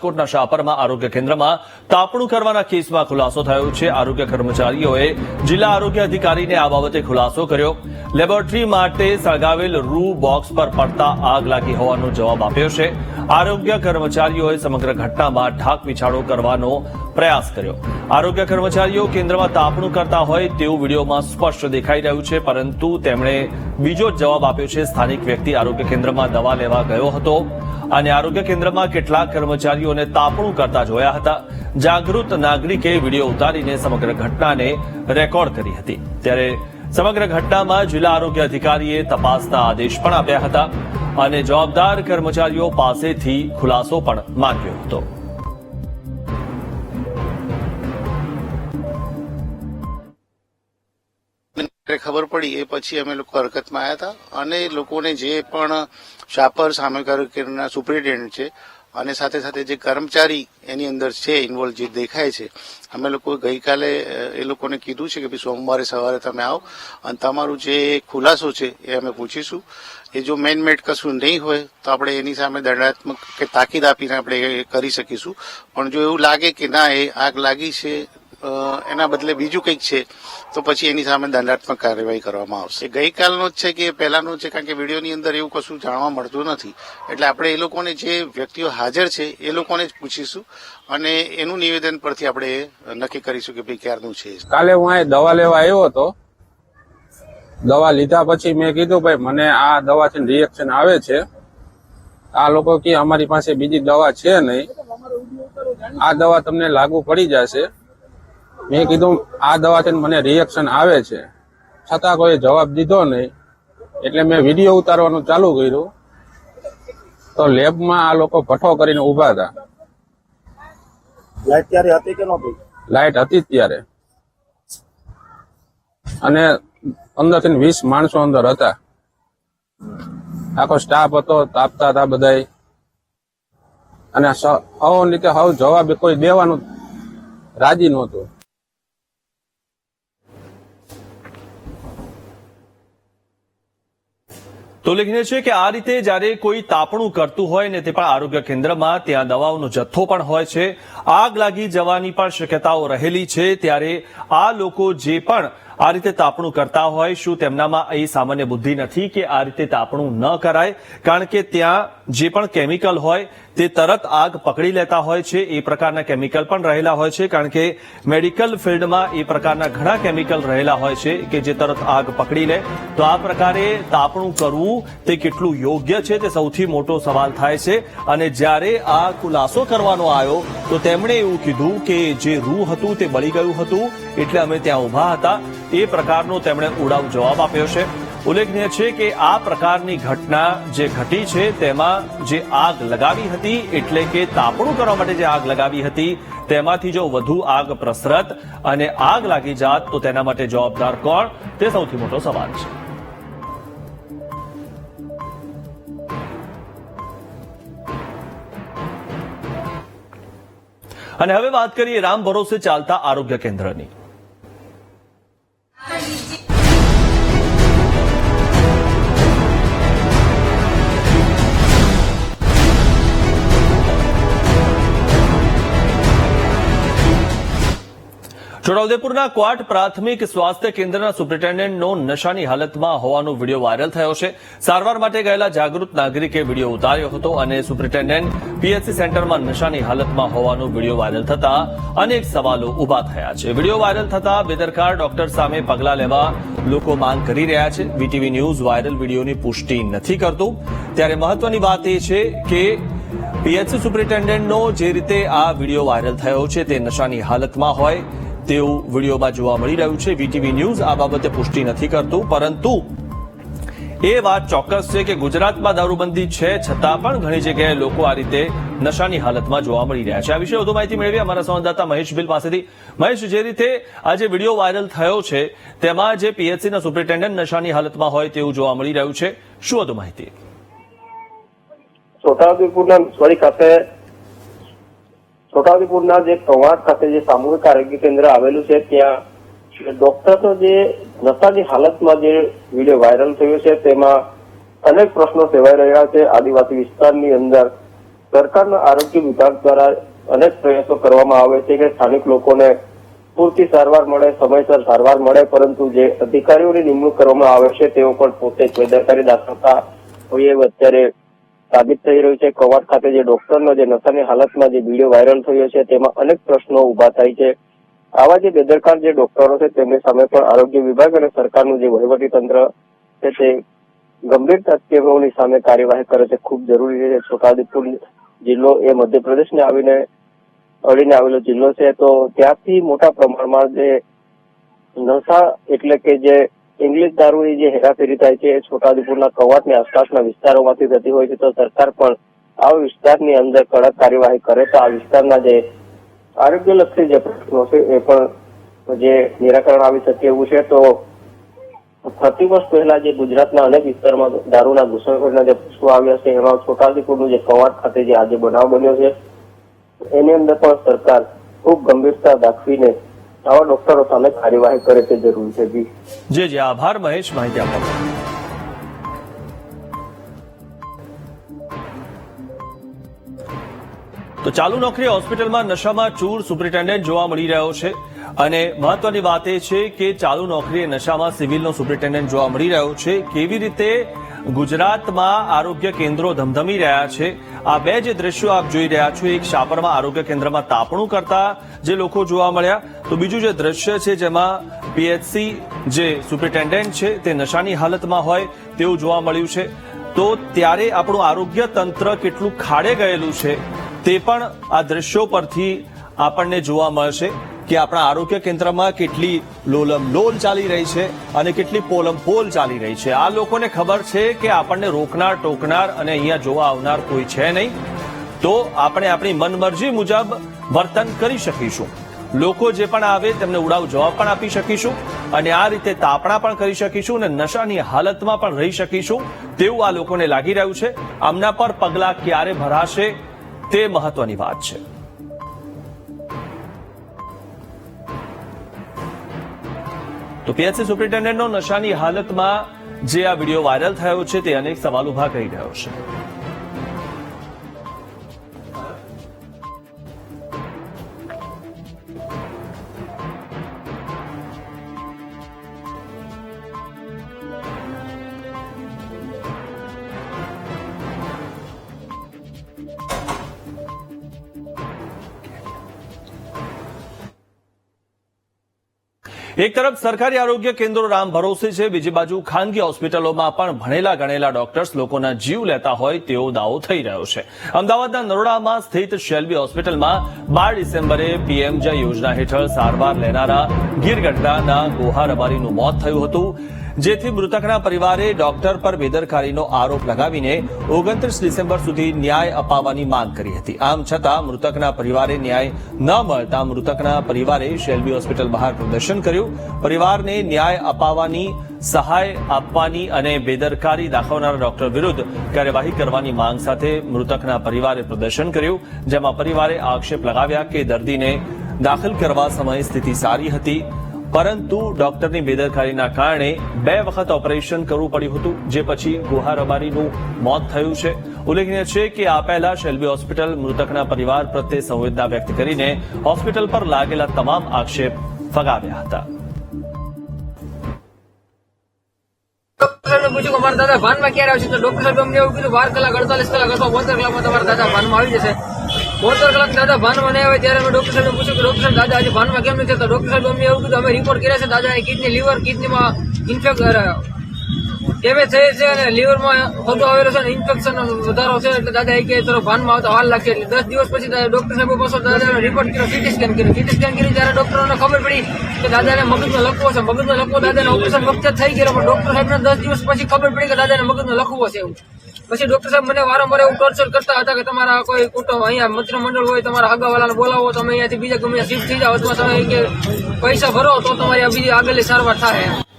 રાજકોટના શાપરમાં આરોગ્ય કેન્દ્રમાં તાપણું કરવાના કેસમાં ખુલાસો થયો છે. આરોગ્ય કર્મચારીઓએ જિલ્લા આરોગ્ય અધિકારીને આ બાબતે ખુલાસો કર્યો. લેબોરેટરી માટે સળગાવેલ રૂ બોક્સ પર પડતા આગ લાગી હોવાનો જવાબ આપ્યો છે. આરોગ્ય કર્મચારીઓએ સમગ્ર ઘટનામાં ઢાક વિછાડો કરવાનો પ્રયાસ કર્યો. આરોગ્ય કર્મચારીઓ કેન્દ્રમાં તાપણું કરતા હોય તેવું વિડીયોમાં સ્પષ્ટ દેખાઈ રહ્યું છે, પરંતુ તેમણે બીજો જવાબ આપ્યો છે. સ્થાનિક વ્યક્તિ આરોગ્ય કેન્દ્રમાં દવા લેવા ગયો હતો અને આરોગ્ય કેન્દ્રમાં કેટલાક કર્મચારીઓને તાપણું કરતા જોયા હતા. જાગૃત નાગરિકે વીડિયો ઉતારીને સમગ્ર ઘટનાને રેકોર્ડ કરી હતી. ત્યારે સમગ્ર ઘટનામાં જિલ્લા આરોગ્ય અધિકારીએ તપાસના આદેશ પણ આપ્યા હતા અને જવાબદાર કર્મચારીઓ પાસેથી ખુલાસો પણ માંગ્યો હતો. ખબર પડી એ પછી અમે લોકો હરકતમાં આવ્યા હતા. અને લોકોને જે પણ શાપર સામે કેન્દ્રના સુપ્રિન્ટેન્ડન્ટ છે, અને સાથે સાથે જે કર્મચારી એની અંદર છે ઇન્વોલ્વ જે દેખાય છે, અમે લોકો ગઈકાલે એ લોકોને કીધું છે કે ભાઈ સોમવારે સવારે તમે આવો. અને તમારું જે ખુલાસો છે એ અમે પૂછીશું. એ જો મેન મેડ કશું નહીં હોય, તો આપણે એની સામે દંડાત્મક કે તાકીદ આપીને આપણે કરી શકીશું. પણ જો એવું લાગે કે ના, એ આગ લાગી છે એના બદલે બીજું કંઈક છે, તો પછી એની સામે દંડાત્મક કાર્યવાહી કરવામાં આવશે. ગઈકાલનો જ છે કે પહેલાનો છે, કારણ કે વિડીયોની અંદર એવું કશું જાણવા મળતું નથી. એટલે આપણે એ લોકોને જે વ્યક્તિઓ હાજર છે, એ લોકોને જ પૂછીશું અને એનું નિવેદન પરથી આપણે નક્કી કરીશું કે ભાઈ ક્યારનું છે. કાલે હું અહીં દવા લેવા આવ્યો હતો. દવા લીધા પછી મેં કીધું, ભાઈ, મને આ દવાથી રિએક્શન આવે છે. આ લોકો કે અમારી પાસે બીજી દવા છે નહીં. આ દવા તમને લાગુ પડી જશે. મેં કીધું આ દવાથી મને રિએક્શન આવે છે. છતાં કોઈ જવાબ દીધો નહીં. એટલે મેં વીડિયો ઉતારવાનું ચાલુ કર્યું. તો લેબમાં આ લોકો ભઠ્ઠો કરીને ઊભા હતા. લાઈટ ત્યારે હતી કે નહોતી? લાઈટ હતી ત્યારે. અને અંદરથી વીસ માણસો અંદર હતા. આખો સ્ટાફ હતો તાપતા હતા બધાય. અને હવ રીતે હવ જવાબ કોઈ દેવાનું રાજી નહોતું. તો ઉલ્લેખનીય છે કે આ રીતે જ્યારે કોઈ તાપણું કરતું હોય ને તે પણ આરોગ્ય કેન્દ્રમાં ત્યાં દવાઓનો જથ્થો પણ હોય છે. આગ લાગી જવાની પણ શક્યતાઓ રહેલી છે. ત્યારે આ લોકો જે પણ આ રીતે તાપણું કરતા હોય શું તેમનામાં એ સામાન્ય બુદ્ધિ નથી કે આ રીતે તાપણું ન કરાય? કારણ કે ત્યાં જે પણ કેમિકલ હોય, તે તરત આગ પકડી લેતા હોય છે. એ પ્રકારના કેમિકલ પણ રહેલા હોય છે. કારણ કે મેડિકલ ફિલ્ડમાં એ પ્રકારના ઘણા કેમિકલ રહેલા હોય છે કે જે તરત આગ પકડી લે. તો આ પ્રકારે તાપણું કરવું તે કેટલું યોગ્ય છે તે સૌથી મોટો સવાલ થાય છે. અને જ્યારે આ ખુલાસો કરવાનો આવ્યો તો તેમણે એવું કીધું કે જે રૂ હતું તે બળી ગયું હતું, એટલે અમે ત્યાં ઊભા હતા. એ પ્રકારનો તેમણે ઉડાવ જવાબ આપ્યો છે. ઉલ્લેખનીય છે કે આ પ્રકારની ઘટના જે ઘટી છે, તેમાં જે આગ લગાવી હતી, એટલે કે તાપણું કરવા માટે જે આગ લગાવી હતી, તેમાંથી જો વધુ આગ પ્રસરત અને આગ લાગી જાત, તો તેના માટે જવાબદાર કોણ? તે સૌથી મોટો સવાલ છે. અને હવે વાત કરીએ રામ ભરોસે ચાલતા આરોગ્ય કેન્દ્રની. છોટાઉદેપુરના ક્વાટ પ્રાથમિક સ્વાસ્થ્ય કેન્દ્રના સુપ્રિન્ટેન્ડન્ટનો નશાની હાલતમાં હોવાનો વીડિયો વાયરલ થયો છે. સારવાર માટે ગયેલા જાગૃત નાગરિકે વીડિયો ઉતાર્યો હતો અને સુપ્રિન્ટેન્ડન્ટ પીએચસી સેન્ટરમાં નશાની હાલતમાં હોવાનો વીડિયો વાયરલ થતા અનેક સવાલો ઊભા થયા છે. વીડિયો વાયરલ થતા બેદરકાર ડોક્ટર સામે પગલાં લેવા લોકો માંગ કરી રહ્યા છે. વીટીવી ન્યૂઝ વાયરલ વિડીયોની પુષ્ટિ નથી કરતું. ત્યારે મહત્વની વાત એ છે કે પીએચસી સુપ્રિન્ટેન્ડન્ટનો જે રીતે આ વીડિયો વાયરલ થયો છે તે નશાની હાલતમાં હોય તેવું વિડીયોમાં જોવા મળી રહ્યું છે. વીટીવી ન્યૂઝ આ બાબતે પુષ્ટિ નથી કરતું, પરંતુ એ વાત ચોક્કસ છે કે ગુજરાતમાં દારૂબંધી છે, છતાં પણ ઘણી જગ્યાએ લોકો આ રીતે નશાની હાલતમાં જોવા મળી રહ્યા છે. આ વિશે વધુ માહિતી મેળવી અમારા સંવાદદાતા મહેશ બિલ પાસેથી. મહેશ, જે રીતે આ જે વીડિયો વાયરલ થયો છે, તેમાં જે પીએચસીના સુપ્રિન્ટેન્ડન્ટ નશાની હાલતમાં હોય તેવું જોવા મળી રહ્યું છે. શું વધુ માહિતી? છોટાઉદેપુરના સોરી ખાતે છોટાઉદેપુરના જે કવાંટ ખાતે જે સામૂહિક આરોગ્ય કેન્દ્ર આવેલું છે, ત્યાં ડોક્ટરો જે નશાની હાલતમાં જે વીડિયો વાયરલ થયો છે, તેમાં અનેક પ્રશ્નો સેવાઈ રહ્યા છે. આદિવાસી વિસ્તારની અંદર સરકારના આરોગ્ય વિભાગ દ્વારા અનેક પ્રયાસો કરવામાં આવે છે કે સ્થાનિક લોકોને પૂરતી સારવાર મળે, સમયસર સારવાર મળે, પરંતુ જે અધિકારીઓની નિમણૂક કરવામાં આવે છે, તેઓ પણ પોતે બેદરકારી દાખવતા હોય એવું અત્યારે સાબિત થઈ રહ્યું છે. કવાડ ખાતે જે ડોક્ટરનો, જે નશાની હાલતમાં જે વીડિયો વાયરલ થયો છે, તેમાં અનેક પ્રશ્નો ઊભા થાય છે. આવા જે બેદરકાર જે ડોક્ટરો છે, તેમની સામે પણ આરોગ્ય વિભાગ અને સરકારનું જે વહીવટી તંત્ર છે, તે ગંભીર તેઓની સામે કાર્યવાહી કરે છે. ખૂબ જરૂરી છે. છોટાઉદેપુર જિલ્લો એ મધ્યપ્રદેશને આવીને, અડીને આવેલો જિલ્લો છે. તો ત્યાંથી મોટા પ્રમાણમાં જે નશા એટલે કે જે ઇંગ્લિશ દારૂની જે હેરાફેરી થાય છે, એ છોટાઉદેપુરના કવાટની આસપાસના વિસ્તારોમાંથી થતી હોય છે, તો સરકાર પણ આ વિસ્તારની અંદર કડક કાર્યવાહી કરે તો આ વિસ્તારના જે આરોગ્યલક્ષી જે પ્રશ્નો છે, એ પણ જે નિરાકરણ આવી શકે એવું છે, તો પ્રતિ વર્ષ પહેલા જે ગુજરાતના અનેક વિસ્તારમાં દારૂના ઘૂસણખોરના જે પ્રશ્નો આવ્યા છે, એમાં છોટાઉદેપુરનું જે કવાટ ખાતે જે આજે બનાવ બન્યો છે એની અંદર પણ સરકાર ખૂબ ગંભીરતા દાખવીને આવા ડોક્ટરો સામે કાર્યવાહી કરે તે જરૂરી છે. જી. જે જે. આભાર, મહેશ. માહિતી આપવા તો ચાલુ નોકરી હોસ્પિટલમાં નશામાં ચૂર સુપ્રિન્ટેન્ડન્ટ જોવા મળી રહ્યો છે. અને મહત્વની વાત એ છે કે ચાલુ નોકરીએ નશામાં સિવિલનો સુપ્રિન્ટેન્ડન્ટ જોવા મળી રહ્યો છે. કેવી રીતે ગુજરાતમાં આરોગ્ય કેન્દ્રો ધમધમી રહ્યા છે. આ બે જે દ્રશ્યો આપ જોઈ રહ્યા છો, એક શાપરમાં આરોગ્ય કેન્દ્રમાં તાપણું કરતા જે લોકો જોવા મળ્યા, તો બીજું જે દ્રશ્ય છે જેમાં પીએચસી જે સુપ્રિન્ટેન્ડન્ટ છે, તે નશાની હાલતમાં હોય તેવું જોવા મળ્યું છે. તો ત્યારે આપણું આરોગ્ય તંત્ર કેટલું ખાડે ગયેલું છે, તે પણ આ દ્રશ્યો પરથી આપણને જોવા મળશે. કે આપણા આરોગ્ય કેન્દ્રમાં કેટલી લોલમ લોલ ચાલી રહી છે અને કેટલી પોલમ પોલ ચાલી રહી છે. આ લોકોને ખબર છે કે આપણને રોકનાર, ટોકનાર અને અહીંયા જોવા આવનાર કોઈ છે નહીં. તો આપણે આપણી મનમરજી મુજબ વર્તન કરી શકીશું. લોકો જે પણ આવે તેમને ઉડાવ જવાબ પણ આપી શકીશું અને આ રીતે તાપણા પણ કરી શકીશું અને નશાની હાલતમાં પણ રહી શકીશું તેવું આ લોકોને લાગી રહ્યું છે. આમના પર પગલાં ક્યારે ભરાશે તે મહત્વની વાત છે. તો પીએચસી સુપ્રિન્ટેન્ડન્ટનો નશાની હાલતમાં જે આ વીડિયો વાયરલ થયો છે તે અનેક સવાલ ઊભા કરી રહ્યો છે. એક તરફ સરકારી આરોગ્ય કેન્દ્રો રામ ભરોસે છે, બીજી બાજુ ખાનગી હોસ્પિટલોમાં પણ ભણેલા ગણેલા ડોક્ટર્સ લોકોના જીવ લેતા હોય તેવો દાવો થઈ રહ્યો છે. અમદાવાદના નરોડામાં સ્થિત શેલ્બી હોસ્પિટલમાં બાર ડિસેમ્બરે પીએમજય યોજના હેઠળ સારવાર લેનારા ગીરગઢડાના ગોહા રબારીનું મોત થયું હતું. જેથી મૃતકના પરિવારે ડોક્ટર પર બેદરકારીનો આરોપ લગાવીને ઓગણત્રીસ ડિસેમ્બર સુધી ન્યાય અપાવવાની માંગ કરી હતી. આમ છતાં મૃતકના પરિવારે ન્યાય ન મળતા મૃતકના પરિવારે શેલ્બી હોસ્પિટલ બહાર પ્રદર્શન કર્યું. પરિવારને ન્યાય અપાવવાની, સહાય આપવાની અને બેદરકારી દાખવનારા ડોક્ટર વિરુદ્ધ કાર્યવાહી કરવાની માંગ સાથે મૃતકના પરિવારે પ્રદર્શન કર્યું, જેમાં પરિવારે આક્ષેપ લગાવ્યા કે દર્દીને દાખલ કરવા સમયે સ્થિતિ સારી હતી. પરંતુ ડોક્ટરની બેદરકારીના કારણે બે વખત ઓપરેશન કરવું પડ્યું હતું, જે પછી ગુહા રબારીનું મોત થયું છે. ઉલ્લેખનીય છે કે આ પહેલા શેલ્બી હોસ્પિટલ મૃતકના પરિવાર પ્રત્યે સંવેદના વ્યક્ત કરીને હોસ્પિટલ પર લાગેલા તમામ આક્ષેપ ફગાવ્યા હતા. દાદા ભાનમાં ક્યારે આવશે? તો ડોક્ટર સાહેબ અમને એવું કીધું, બાર કલાક, અડતાલીસ કલાક અથવા બોતેર કલાકમાં તમારા દાદા ભાનમાં આવી જશે. બોતેર કલાક દાદા ભાનમાં નહીં આવે ત્યારે અમે ડોક્ટર સાહેબને પૂછ્યું કે ડોક્ટર સાહેબ, દાદા આજે ભાનમાં કેમ નથી થતા ડોક્ટર સાહેબ, અમે એવું કીધું, અમે રિપોર્ટ કર્યા છે દાદાની કિડની લીવર કિડનીમાં ઇન્ફેક્ટ ડેમેજ થઈ છે અને લીવરમાં હોતો આવેલો છે ઇન્ફેક્શન વધારો છે. એટલે દાદા એ કે તરફ ભાનમાં આવતા હાલ લાગશે એટલે દસ દિવસ પછી ડોક્ટર સાહેબ પાસે દાદાને રિપોર્ટ કર્યો સીટી સ્કેન કર્યું. સીટી સ્કેન કર્યું ત્યારે ડોક્ટરોને ખબર પડી કે દાદાને મગજનો લખવો છે. મગજનો લખવો, દાદાને ઓપરેશન વખતે થઈ ગયેલો. પણ ડોક્ટર સાહેબને દસ દિવસ પછી ખબર પડી કે દાદાને મગજનો લખવો છે એવું. પછી ડોક્ટર સાહેબ મને વારંવાર એવું ટોર્ચર કરતા હતા કે તમારા કોઈ કુટુંબ અહીંયા મંત્રીમંડળ મંડળ હોય, તમારા હગાવાલાને બોલાવો, તમે અહીંયાથી બીજા ગમે શિફ્ટ થઈ જાઓ અથવા તમે કે પૈસા ભરો તો તમારી બીજી આગળની સારવાર થાય.